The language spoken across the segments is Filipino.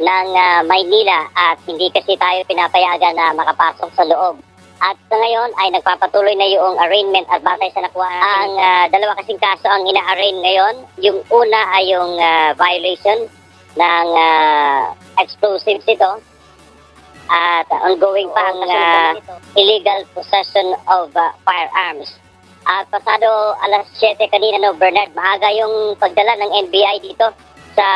ng ah, Maynila at hindi kasi tayo pinapayagan na makapasok sa loob. At sa ngayon ay nagpapatuloy na yung arraignment at batay sa nakuha ang ah, dalawa kasing kaso ang ina-arraign ngayon. Yung una ay yung ah, violation ng ah, explosives ito at ongoing pa ang ah, illegal possession of ah, firearms. At pasado alas 7 kanina no Bernard, maaga yung pagdala ng NBI dito sa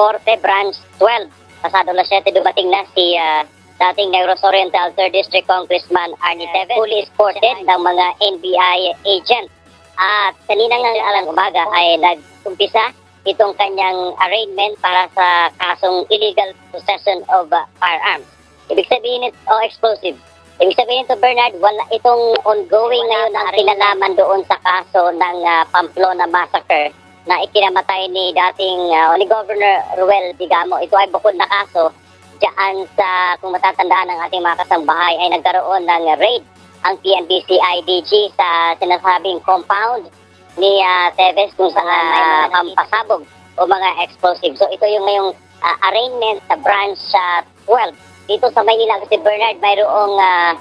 Corte Branch 12. Pasado alas 7 dumating na si ah, dating Negros Oriental 3rd District Congressman Arnie Teves, fully escorted ng mga NBI agent. At kanina ng alang umaga ay nag-umpisa itong kanyang arraignment para sa kasong illegal possession of uh, firearms. Ibig sabihin ito, o explosive. Ibig sabihin ito, Bernard, wala itong ongoing ngayon ang kinalaman doon sa kaso ng uh, Pamplona Massacre na ikinamatay ni dating uh, ni Governor Ruel Digamo. Ito ay bukod na kaso Diyan sa, kung matatandaan ng ating mga kasambahay, ay nagkaroon ng raid ang PNPC IDG sa sinasabing compound ni ah, Teves kung saan may mga pampasabog o mga explosive. So ito yung ngayong ah, arraignment sa branch sa 12. Dito sa Maynila kasi Bernard, mayroong ah,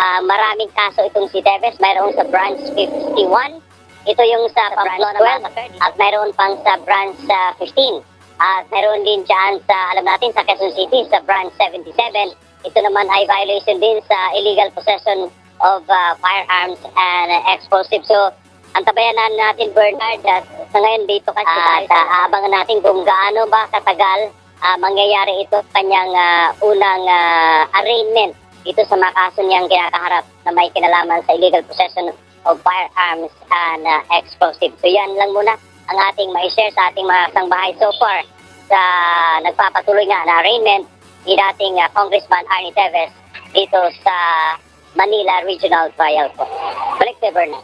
ah, maraming kaso itong si Teves. Mayroong sa branch 51. Ito yung sa Pamplona 12 at mayroon pang sa branch ah, 15. At meron din dyan sa, alam natin, sa Quezon City, sa branch 77. Ito naman ay violation din sa illegal possession of uh, firearms and uh, explosives. So, antabayanan natin, Bernard, at sa ngayon dito kasi at uh, abangan natin kung gaano ba katagal uh, mangyayari ito kanyang uh, unang uh, arraignment dito sa mga kaso niyang kinakaharap na may kinalaman sa illegal possession of firearms and uh, explosives. So yan lang muna ang ating mai-share sa ating mga kasangbahay so far sa nagpapatuloy nga na arraignment ni dating uh, Congressman Arnie Teves dito sa Manila Regional Trial Court. Balik kay Bernard.